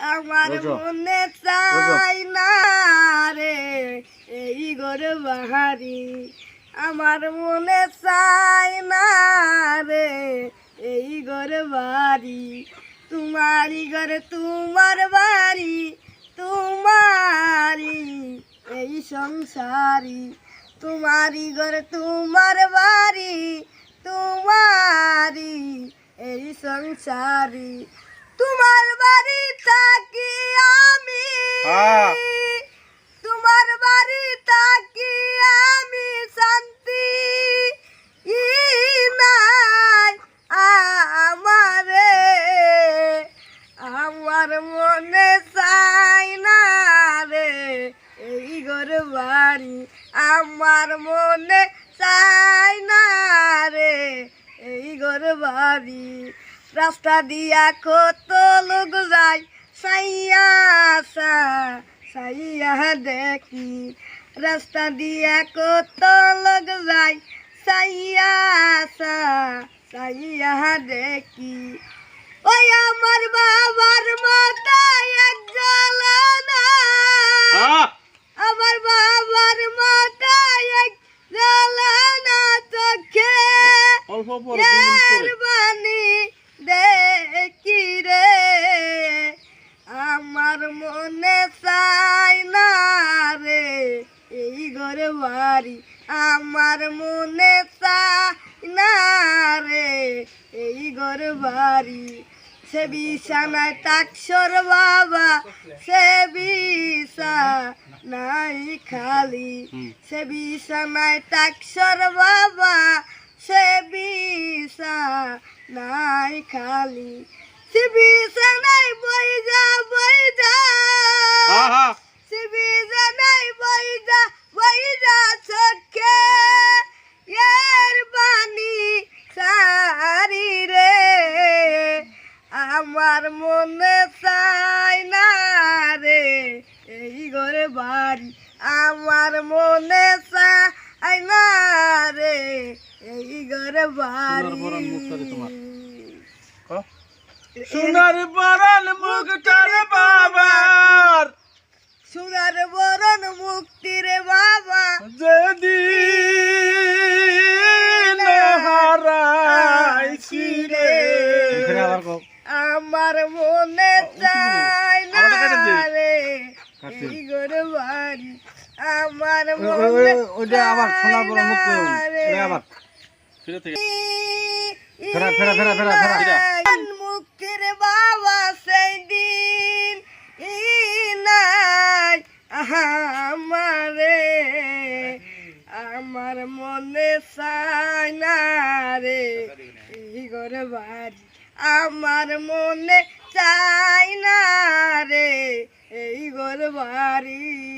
আমার মনে চাই না রে এই ঘর বাহারি। আমার মনে চাই না রে এই ঘর বাড়ি তোমারি ঘর তোমার বাড়ি তোমারি এই সংসারি। তোমারি ঘর তোমার বাড়ি তোমারি এই সংসারি। ঘর বাড়ি, আমার মনে চাই না রে। এই ঘর বাড়ি, রাস্তা দিয়া কত লোক যায়, সাইয়া সাইয়া দেখি। রাস্তা দিয়া কত লোক যায়, সাইয়া সাইয়া দেখি। ওই আমার বাবার বাড়ি। আমার মনে না রে এই ঘরে বাড়ি। সে বিছানায় টাকসর বাবা সে বিছা নাই খালি। সে বিছানায় টাকসর বাবা সে বিছা নাই খালি। সে বিছানায় ঘরে বাড়ি আমার মনে চাই রে এই ঘরে বাড়ি। সোনার বারান মুখটারে বাবার। সোনার বরণ মুক্তির বাবা। যেদিন হারাইছি রে। আমার মনে চাই না। রে। কাটছি। এই আমার ওই- ওই- মনে ওই- ওইটা আবার সোনার বড় মুখ রে। এটা আবার ফিরে থেকে ফেরা, ফেরা, ফেরা, ফেরা, ফেরা। মুক্তির বাবা সেই দিন ই নাই আমারে আমার মনে চাই না রে এই ঘরে বাড়ি আমার মনে চাই না রে এই ঘর বাড়ি